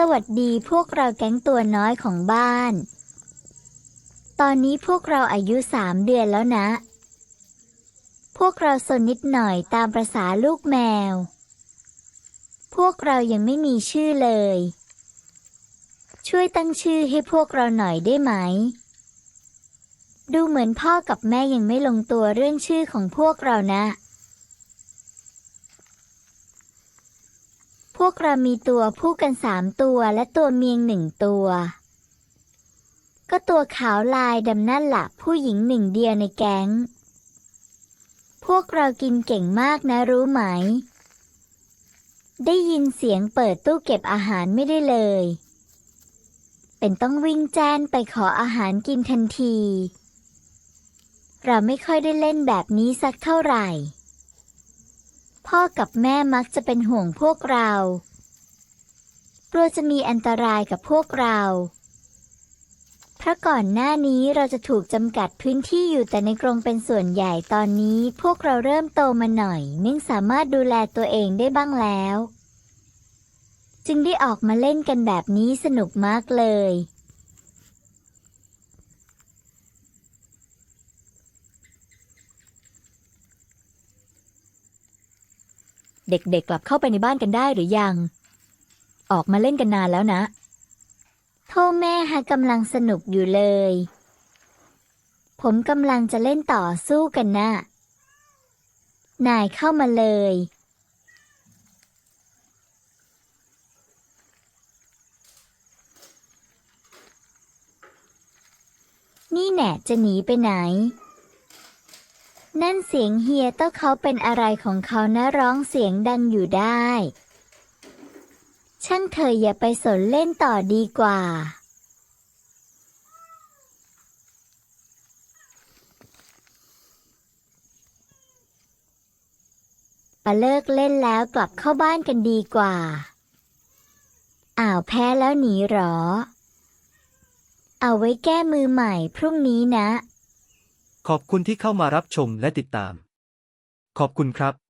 สวัสดีพวกเราแก๊งตัวน้อยของบ้าน ตอนนี้พวกเราอายุสามเดือนแล้วนะ พวกเราสนนิดหน่อยตามประษาลูกแมว พวกเรายังไม่มีชื่อเลย ช่วยตั้งชื่อให้พวกเราหน่อยได้ไหม ดูเหมือนพ่อกับแม่ยังไม่ลงตัวเรื่องชื่อของพวกเรานะ พวกเรามีตัวผู้กันสามตัวและตัวเมียงหนึ่งตัว ก็ตัวขาวลายดำนั่นละผู้หญิงหนึ่งเดียวในแก๊ง พวกเรากินเก่งมากนะรู้ไหม ได้ยินเสียงเปิดตู้เก็บอาหารไม่ได้เลย เป็นต้องวิ่งแจ้นไปขออาหารกินทันที เราไม่ค่อยได้เล่นแบบนี้สักเท่าไหร่ พ่อกับแม่มักจะเป็นห่วงพวกเรากลัวจะมีอันตรายกับพวกเราเพราะก่อนหน้านี้เราจะถูกจำกัดพื้นที่อยู่แต่ในกรงเป็นส่วนใหญ่ตอนนี้ พวกเราเริ่มโตมาหน่อยเนื่องสามารถดูแลตัวเองได้บ้างแล้ว จึงได้ออกมาเล่นกันแบบนี้สนุกมากเลย เด็กๆกลับเข้าไปในบ้านกันได้หรือยัง ออกมาเล่นกันนานแล้วนะ โทษแม่ฮะกำลังสนุกอยู่เลย ผมกำลังจะเล่นต่อสู้กันนะ่ะนายเข้ามาเลย นี่แน่จะหนีไปไหน นั่นเสียงเฮียเต้าเขาเป็นอะไรของเขานะร้องเสียงดังอยู่ได้ ช่างเธออย่าไปสนเล่นต่อดีกว่า ปะเลิกเล่นแล้วกลับเข้าบ้านกันดีกว่า อ้าวแพ้แล้วหนีหรอ เอาไว้แก้มือใหม่พรุ่งนี้นะ ขอบคุณที่เข้ามารับชมและติดตาม ขอบคุณครับ